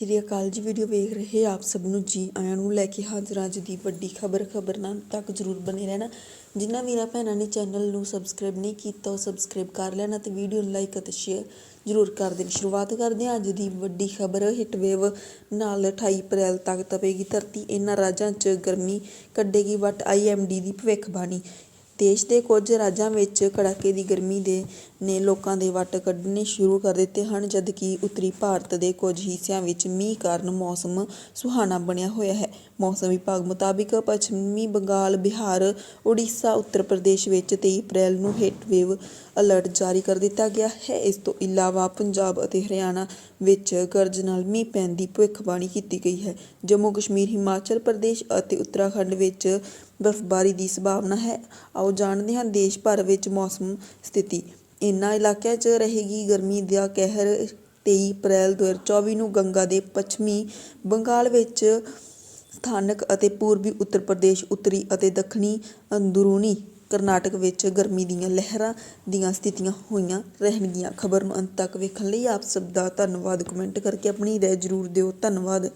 ਸ੍ਰੀ ਅਕਾਲ ਜੀ, ਵੀਡੀਓ ਵੇਖ ਰਹੇ ਆਪ ਸਭ ਨੂੰ ਜੀ ਆਇਆਂ ਨੂੰ ਲੈ ਕੇ ਹਾਜ਼ਰ ਹਾਂ ਅੱਜ ਦੀ ਵੱਡੀ ਖਬਰ। ਖਬਰਾਂ ਤੱਕ ਜਰੂਰ ਬਣੇ ਰਹਿਣਾ। ਜਿਨ੍ਹਾਂ ਵੀਰਾਂ ਭੈਣਾਂ ਨੇ ਚੈਨਲ ਨੂੰ ਸਬਸਕ੍ਰਾਈਬ ਨਹੀਂ ਕੀਤਾ, ਉਹ ਸਬਸਕ੍ਰਾਈਬ ਕਰ ਲੈਣਾ ਤੇ ਵੀਡੀਓ ਨੂੰ ਲਾਈਕ ਅਤੇ ਸ਼ੇਅਰ ਜਰੂਰ ਕਰ ਦੇਣ। ਸ਼ੁਰੂਆਤ ਕਰਦੇ ਹਾਂ ਅੱਜ ਦੀ ਵੱਡੀ ਖਬਰ। ਹਿੱਟਵੇਵ ਨਾਲ 28 ਅਪ੍ਰੈਲ ਤੱਕ ਤਪੇਗੀ ਧਰਤੀ। ਇਹਨਾਂ ਰਾਜਾਂ 'ਚ ਗਰਮੀ ਕੱਢੇਗੀ ਵੱਟ। ਆਈਐਮਡੀ ਦੀ ਭਵਿੱਖਬਾਣੀ। ਦੇਸ਼ ਦੇ ਕੁਝ ਰਾਜਾਂ ਵਿੱਚ ਕੜਾਕੇ ਦੀ ਗਰਮੀ ਦੇ ਨੇ ਲੋਕਾਂ ਦੇ ਵੱਟ ਕੱਢਣੇ ਸ਼ੁਰੂ ਕਰ ਦਿੱਤੇ ਹਨ, ਜਦਕਿ ਉੱਤਰੀ ਭਾਰਤ ਦੇ ਕੁਝ ਹਿੱਸਿਆਂ ਵਿੱਚ ਮੀਂਹ ਕਾਰਨ ਮੌਸਮ ਸੁਹਾਣਾ ਬਣਿਆ ਹੋਇਆ ਹੈ। ਮੌਸਮ ਵਿਭਾਗ ਮੁਤਾਬਿਕ ਪੱਛਮੀ ਬੰਗਾਲ, ਬਿਹਾਰ, ਉੜੀਸਾ, ਉੱਤਰ ਪ੍ਰਦੇਸ਼ ਵਿੱਚ 23 ਅਪ੍ਰੈਲ ਨੂੰ ਹੀਟ ਵੇਵ ਅਲਰਟ ਜਾਰੀ ਕਰ ਦਿੱਤਾ ਗਿਆ ਹੈ। ਇਸ ਤੋਂ ਇਲਾਵਾ ਪੰਜਾਬ ਅਤੇ ਹਰਿਆਣਾ ਵਿੱਚ ਗਰਜ ਨਾਲ ਮੀਂਹ ਪੈਣ ਦੀ ਭਵਿੱਖਬਾਣੀ ਕੀਤੀ ਗਈ ਹੈ। ਜੰਮੂ ਕਸ਼ਮੀਰ ਹਿਮਾਚਲ ਪ੍ਰਦੇਸ਼ ਅਤੇ ਉੱਤਰਾਖੰਡ ਵਿੱਚ ਬਰਫ਼ਬਾਰੀ ਦੀ ਸੰਭਾਵਨਾ ਹੈ। ਆਓ ਜਾਣਦੇ ਹਾਂ ਦੇਸ਼ ਭਰ ਵਿੱਚ ਮੌਸਮ ਸਥਿਤੀ। ਇਨ੍ਹਾਂ ਇਲਾਕਿਆਂ 'ਚ ਰਹੇਗੀ ਗਰਮੀ ਦਾ ਕਹਿਰ। 23 ਅਪ੍ਰੈਲ 2024 ਨੂੰ ਗੰਗਾ ਦੇ ਪੱਛਮੀ ਬੰਗਾਲ ਵਿੱਚ ਸਥਾਨਕ ਅਤੇ ਪੂਰਬੀ ਉੱਤਰ ਪ੍ਰਦੇਸ਼, ਉੱਤਰੀ ਅਤੇ ਦੱਖਣੀ ਅੰਦਰੂਨੀ ਕਰਨਾਟਕ ਵਿੱਚ ਗਰਮੀ ਦੀਆਂ ਲਹਿਰਾਂ ਦੀਆਂ ਸਥਿਤੀਆਂ ਹੋਈਆਂ ਰਹਿਣਗੀਆਂ। ਖਬਰ ਨੂੰ ਅੰਤ ਤੱਕ ਵੇਖਣ ਲਈ ਆਪ ਸਭ ਦਾ ਧੰਨਵਾਦ। ਕਮੈਂਟ ਕਰਕੇ ਆਪਣੀ ਰਾਏ ਜ਼ਰੂਰ ਦਿਓ। ਧੰਨਵਾਦ।